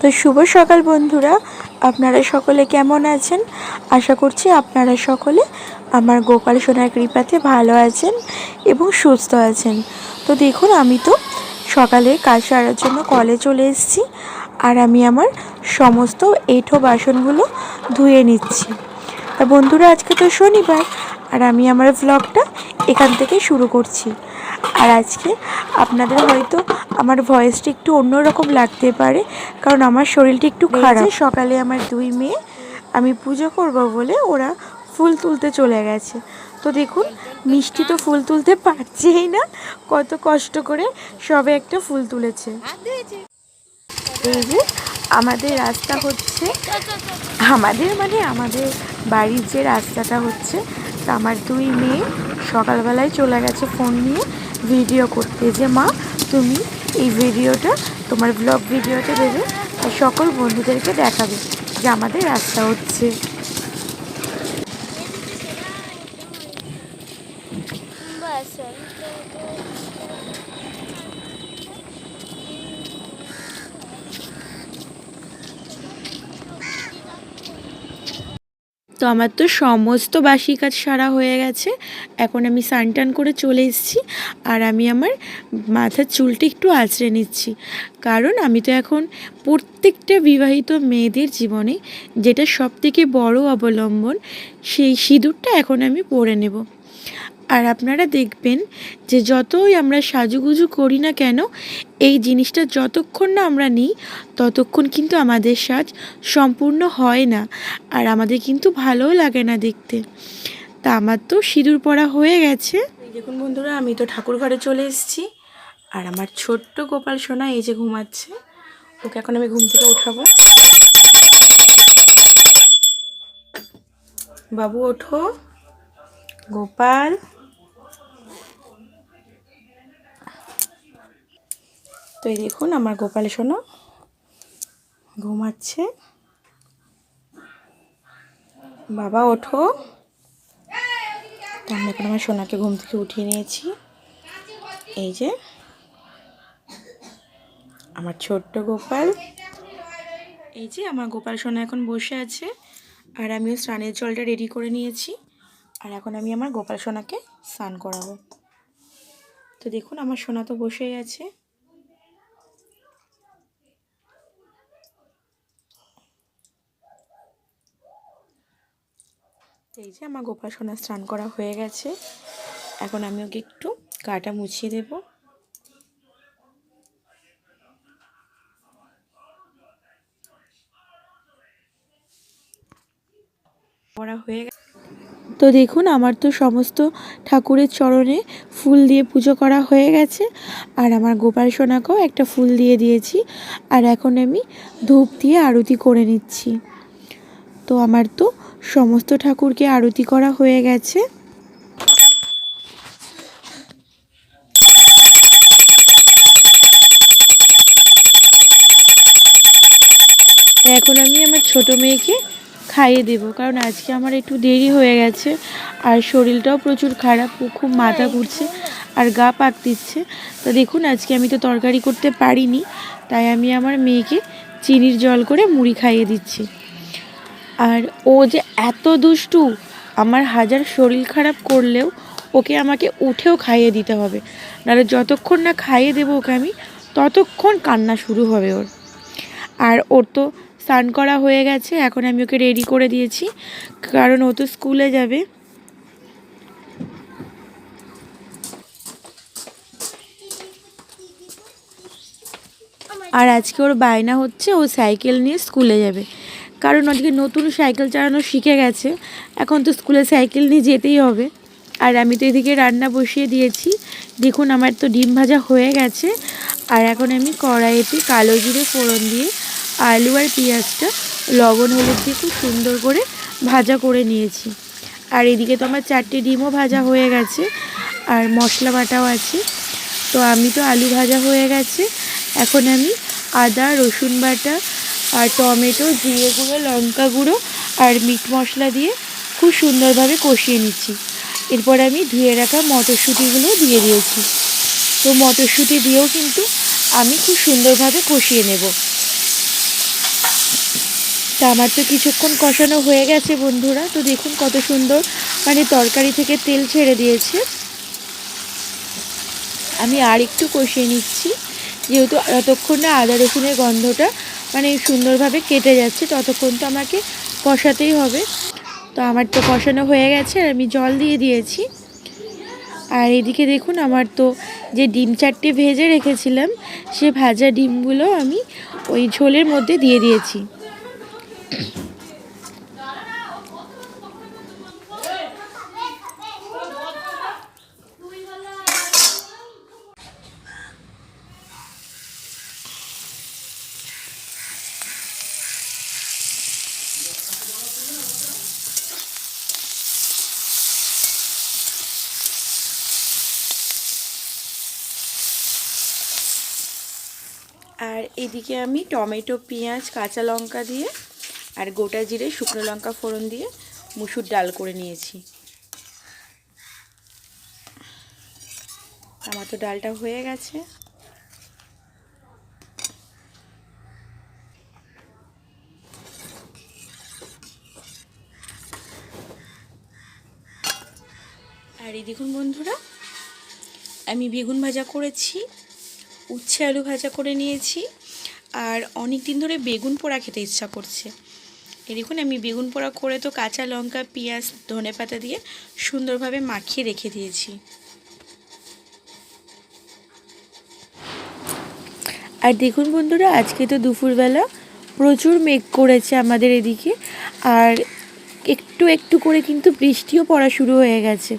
তো শুভ সকাল বন্ধুরা। আপনারা সকলে কেমন আছেন? আশা করছি আপনারা সকলে আমার গোপাল সোনার কৃপাতে ভালো আছেন এবং সুস্থ আছেন। তো দেখুন, আমি তো সকালে কাজ সারার জন্য কলে চলে এসেছি আর আমি আমার সমস্ত এঁঠো বাসনগুলো ধুয়ে নিচ্ছি। আর বন্ধুরা, আজকে তো শনিবার আর আমি আমার ভ্লগটা এখান থেকে শুরু করছি। আর আজকে আপনাদের হয়তো আমার ভয়েসটা একটু অন্যরকম লাগতে পারে কারণ আমার শরীরটা একটু খারাপ। সকালে আমার দুই মেয়ে আমি পুজো করব বলে ওরা ফুল তুলতে চলে গেছে। তো দেখুন মিষ্টি তো ফুল তুলতে পারছেই না কত কষ্ট করে সবে একটা ফুল তুলেছে। এই যে আমাদের রাস্তা হচ্ছে আমাদের মানে আমাদের বাড়ির যে রাস্তাটা হচ্ছে তা আমার দুই মেয়ে সকালবেলায় চলে গেছে ফোন নিয়ে। ভিডিও করতে যে মা, তুমি এই ভিডিওটা তোমার ব্লগ ভিডিওটা দেবে আর সকল বন্ধুদেরকে দেখাবে যে আমাদের রাস্তা হচ্ছে। তো আমার তো সমস্ত বাসি কাজ সারা হয়ে গেছে। এখন আমি সানটান টান করে চলে এসেছি আর আমি আমার মাথার চুলটি একটু আঁচড়ে নিচ্ছি। কারণ আমি তো এখন প্রত্যেকটা বিবাহিত মেয়েদের জীবনে যেটা সব থেকে বড় অবলম্বন, সেই সিঁদুরটা এখন আমি পরে নেব। আর আপনারা দেখবেন যে যতই আমরা সাজুগুজু করি না কেন, এই জিনিসটা যতক্ষণ না আমরা নিই, ততক্ষণ কিন্তু আমাদের সাজ সম্পূর্ণ হয় না। আর আমাদের কিন্তু ভালোও লাগে না দেখতে। তা আমার তো সিঁদুর পরা হয়ে গেছে। দেখুন বন্ধুরা, আমি তো ঠাকুর ঘরে চলে এসেছি। আর আমার ছোট্ট গোপাল সোনা এই যে ঘুমাচ্ছে। ওকে এখন আমি ঘুম থেকে উঠাবো। বাবু ওঠো। গোপাল তো এই দেখুন, আমার গোপাল সোনা ঘুমাচ্ছে। বাবা, ওঠো। তো আমি এখন আমার সোনাকে ঘুম থেকে উঠিয়ে নিয়েছি। এই যে আমার ছোট্ট গোপাল। এই যে আমার গোপাল সোনা এখন বসে আছে, আর আমিও স্নানের জলটা রেডি করে নিয়েছি, আর এখন আমি আমার গোপাল সোনাকে স্নান করাবো। তো দেখুন, আমার সোনা তো বসেই আছে। এই যে আমার গোপাল সোনা স্নান করা হয়ে গেছে। এখন আমি ওকে একটু গাটা মুছিয়ে দেব। করা হয়ে গেছে। তো দেখুন, আমার তো সমস্ত ঠাকুরের চরণে ফুল দিয়ে পুজো করা হয়ে গেছে। আর আমার গোপাল সোনাকেও একটা ফুল দিয়ে দিয়েছি। আর এখন আমি ধূপ দিয়ে আরতি করে নিচ্ছি। তো আমার তো সমস্ত ঠাকুরকে আরতি করা হয়ে গেছে। এখন আমি আমার ছোট মেয়েকে খাইয়ে দেবো কারণ আজকে আমার একটু দেরি হয়ে গেছে আর শরীরটাও প্রচুর খারাপ ও খুব মাথা ঘুরছে আর গা পাক দিচ্ছে তো দেখুন আজকে আমি তো তরকারি করতে পারিনি তাই আমি আমার মেয়েকে চিনির জল করে মুড়ি খাইয়ে দিচ্ছি। আর ও যে এত দুষ্টু, আমার হাজার শরীর খারাপ করলেও ওকে আমাকে উঠেও খাইয়ে দিতে হবে। নাহলে যতক্ষণ না খাইয়ে দেবো ওকে আমি, ততক্ষণ কান্না শুরু হবে ওর। আর ওর তো স্নান করা হয়ে গেছে, এখন আমি ওকে রেডি করে দিয়েছি, কারণ ও তো স্কুলে যাবে। আর আজকে ওর বায়না হচ্ছে, ও সাইকেল নিয়ে স্কুলে যাবে। কারণ আজকে নতুন সাইকেল চালানো শিখে গেছে। এখন তো স্কুলে সাইকেল নিয়ে যেতেই হবে। আর আমি তো এদিকে রান্না বসিয়ে দিয়েছি। দেখুন আমার তো ডিম ভাজা হয়ে গেছে। আর এখন আমি কড়াইতে কালো জিরে ফোড়ন দিয়ে আলু আর পেঁয়াজটা, লবণ হলুদ দিয়ে খুব সুন্দর করে ভাজা করে নিয়েছি। আর এদিকে তো আমার চারটে ডিমও ভাজা হয়ে গেছে। আর মশলা বাটাও আছে। তো আমি তো আলু ভাজা হয়ে গেছে। এখন আমি আদা, রসুন বাটা আর টমেটো, জিরে গুঁড়ো, লঙ্কা গুঁড়ো আর মিট মশলা দিয়ে খুব সুন্দরভাবে কষিয়ে নিচ্ছি। এরপর আমি ধুয়ে রাখা মটরশুঁটিগুলো দিয়ে দিয়েছি। তো মটরশুঁটি দিয়েও কিন্তু আমি খুব সুন্দরভাবে কষিয়ে নেব। তা আমার তো কিছুক্ষণ কষানো হয়ে গেছে বন্ধুরা। তো দেখুন কত সুন্দর মানে তরকারি থেকে তেল ছেড়ে দিয়েছে। আমি আর একটু কষিয়ে নিচ্ছি। যেহেতু যতক্ষণ না আদা রসুনের গন্ধটা মানে সুন্দরভাবে কেটে যাচ্ছে, ততক্ষণ তো আমাকে কষাতেই হবে। তো আমার তো কষানো হয়ে গেছে, আর আমি জল দিয়ে দিয়েছি। আর এদিকে দেখুন, আমার তো যে ডিম চারটে ভেজে রেখেছিলাম, সে ভাজা ডিমগুলো আমি ওই ঝোলের মধ্যে দিয়ে দিয়েছি। আর এদিকে আমি টমেটো, পেঁয়াজ, কাঁচা লঙ্কা দিয়ে আর গোটা জিরে শুকনো লঙ্কা ফোড়ন দিয়ে মুসুর ডাল করে নিয়েছি। আমার তো ডালটা হয়ে গেছে। আর এই দেখুন বন্ধুরা, আমি বেগুন ভাজা করেছি। উচ্ছে আলু ভাজা করে নিয়েছি। আর অনেক দিন ধরে বেগুন পোড়া খেতে ইচ্ছা করছে। এই দেখুন, আমি বেগুন পোড়া করে তো কাঁচা লঙ্কা, পেঁয়াজ, ধনে পাতা দিয়ে সুন্দরভাবে মাখিয়ে রেখে দিয়েছি। আর দেখুন বন্ধুরা, আজকে তো দুপুরবেলা প্রচুর মেঘ করেছে আমাদের এদিকে। আর একটু একটু করে কিন্তু বৃষ্টিও পড়া শুরু হয়ে গেছে।